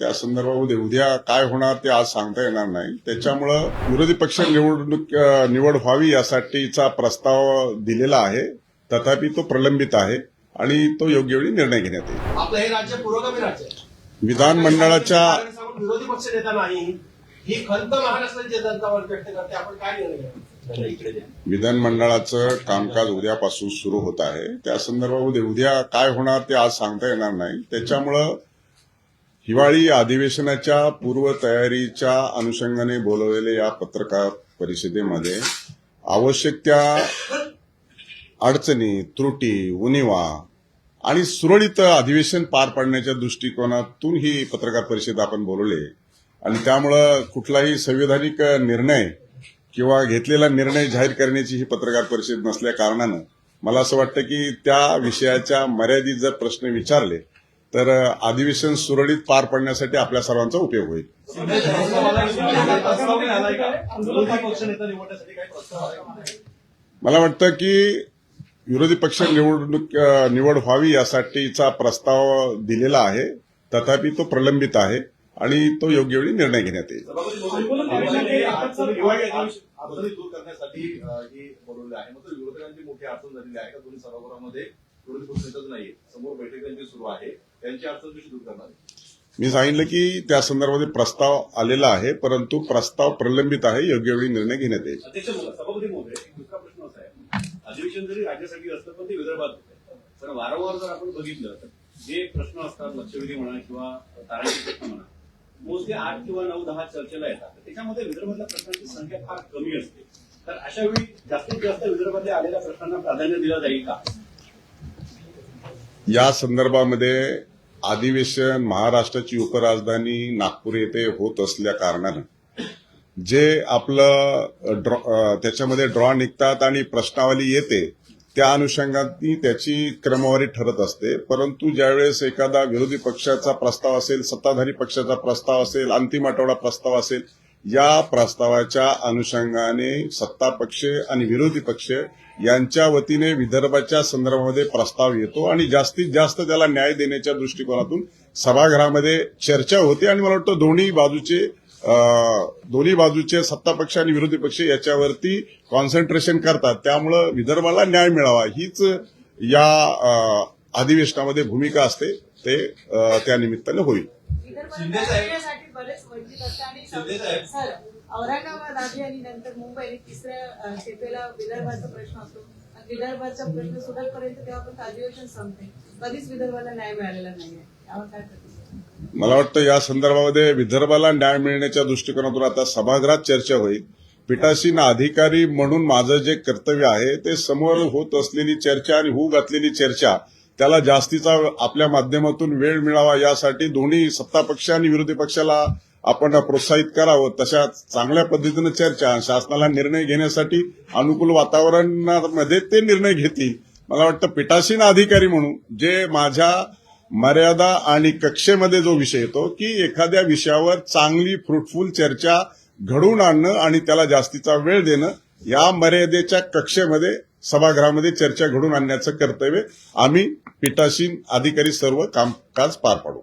त्या संदर्भामध्ये उद्या काय होणार ते आज सांगता येणार नाही. त्याच्यामुळं विरोधी पक्ष निवडणूक निवड व्हावी यासाठीचा प्रस्ताव दिलेला आहे. तथापि तो प्रलंबित आहे आणि तो योग्य वेळी निर्णय घेण्यात येईल. आपलं हे राज्य पुरोगामी राज्य आहे. विधानमंडळाच्या विरोधी पक्ष नेता नाही. ही खंत महाराष्ट्राची जनता व्यक्त करते. आपण काय निर्णय घेणार? विधानमंडळाचं कामकाज उद्यापासून सुरू होत आहे. त्या संदर्भामध्ये उद्या काय होणार ते आज सांगता येणार नाही. त्याच्यामुळं हिवाळी अधिवेशनाच्या पूर्वतयारीच्या अनुषंगाने बोलवलेल्या या पत्रकार परिषदेमध्ये आवश्यक त्या अडचणी त्रुटी उणिवा आणि सुरळीत अधिवेशन पार पाडण्याच्या दृष्टिकोनातून ही पत्रकार परिषद आपण बोलवली. आणि त्यामुळं कुठलाही संविधानिक निर्णय किंवा घेतलेला निर्णय जाहीर करण्याची ही पत्रकार परिषद नसल्या कारणानं मला असं वाटतं की त्या विषयाच्या मर्यादित जर प्रश्न विचारले तर अधिवेशन सुरळीत पार पडण्यासाठी आपल्या सर्वांचा उपयोग होईल. मला वाटतं की विरोधी पक्ष निवडणूक निवड व्हावी यासाठीचा प्रस्ताव दिलेला आहे. तथापि तो प्रलंबित आहे आणि तो योग्य वेळी निर्णय घेण्यात येईल. विरोधकांची मोठी अडचण झालेली आहे. का दोन्ही सभागृहामध्ये विरोधी पक्षनेताच नाही समोर बैठक त्यांची सुरू आहे. त्यांची अडचण दूर करणार मी सांगितलं की त्या संदर्भामध्ये प्रस्ताव आलेला आहे परंतु प्रस्ताव प्रलंबित आहे योग्य वेळी निर्णय घेण्यात येईल. सभापती महोदय दुसरा प्रश्न असा आहे. अधिवेशन जरी राज्यासाठी असतं पण ते विदर्भात होतं. पण वारंवार जर आपण बघितलं तर जे प्रश्न असतात लक्षवेधी म्हणा किंवा तारांचे प्रश्न म्हणा मोजके आठ किंवा नऊ दहा चर्चेला येतात. त्याच्यामध्ये विदर्भातल्या प्रश्नांची संख्या फार कमी असते. तर अशा वेळी जास्तीत जास्त विदर्भातल्या आलेल्या प्रश्नांना प्राधान्य दिलं जाईल का? या संदर्भामध्ये अधिवेशन महाराष्ट्राची उपराजधानी नागपूर येथे होत असल्या कारणानं जे आपलं ड्रॉ त्याच्यामध्ये ड्रॉ निघतात आणि प्रश्नावली येते त्या अनुषंगाने त्याची क्रमवारी ठरत असते. परंतु ज्यावेळेस एखादा विरोधी पक्षाचा प्रस्ताव असेल सत्ताधारी पक्षाचा प्रस्ताव असेल अंतिम आठवडा प्रस्ताव असेल या प्रस्तावाच्या अनुषंगाने सत्ता पक्ष आणि विरोधी पक्ष यांच्या वतीने विदर्भाच्या संदर्भामध्ये प्रस्ताव येतो आणि जास्तीत जास्त त्याला न्याय देण्याच्या दृष्टिकोनातून सभागृहामध्ये चर्चा होते आणि मला वाटतं दोन्ही बाजूचे दोन्ही बाजूचे सत्ता पक्ष आणि विरोधी पक्ष याच्यावरती कॉन्सन्ट्रेशन करतात. त्यामुळं विदर्भाला न्याय मिळावा. हीच या अधिवेशनामध्ये भूमिका असते. ते त्यानिमित्तानं त्या निमित्तानं होईल. शिंदे साहेब- बरेच वंचित असतात आणि शिंदे साहेब. सर औरंगाबाद आधी आणि नंतर मुंबई आणि तिसऱ्या अ, टेपेला विदर्भाचा प्रश्न असतो. आणि विदर्भाचा प्रश्न सुटेपर्यंत तेव्हापर्यंत अधिवेशन संपते. कधीच विदर्भाला न्याय मिळालेला नाहीये. यावर काय मला वाटतं या संदर्भामध्ये विदर्भाला न्याय मिळण्याच्या दृष्टिकोनातून आता सभागृहात चर्चा होईल. पीठासीन अधिकारी म्हणून माझं जे कर्तव्य आहे ते समोर होत असलेली चर्चा आणि होऊ घातलेली चर्चा त्याला जास्तीचा आपल्या माध्यमातून वेळ मिळावा यासाठी दोन्ही सत्ता पक्ष आणि विरोधी पक्षाला आपण प्रोत्साहित करावं. तशा चांगल्या पद्धतीनं चर्चा शासनाला निर्णय घेण्यासाठी अनुकूल वातावरणामध्ये ते निर्णय घेतील. मला वाटतं पिठासीन अधिकारी म्हणून जे माझ्या मर्यादा आणि कक्षेमध्ये जो विषय येतो की एखाद्या विषयावर चांगली फ्रुटफुल चर्चा घडवून आणणं आणि त्याला जास्तीचा वेळ देणं या मर्यादेच्या कक्षेमध्ये सभागृहामध्ये चर्चा घडून आणण्याचं कर्तव्य आम्ही पीठासीन अधिकारी सर्व कामकाज पार पाडू.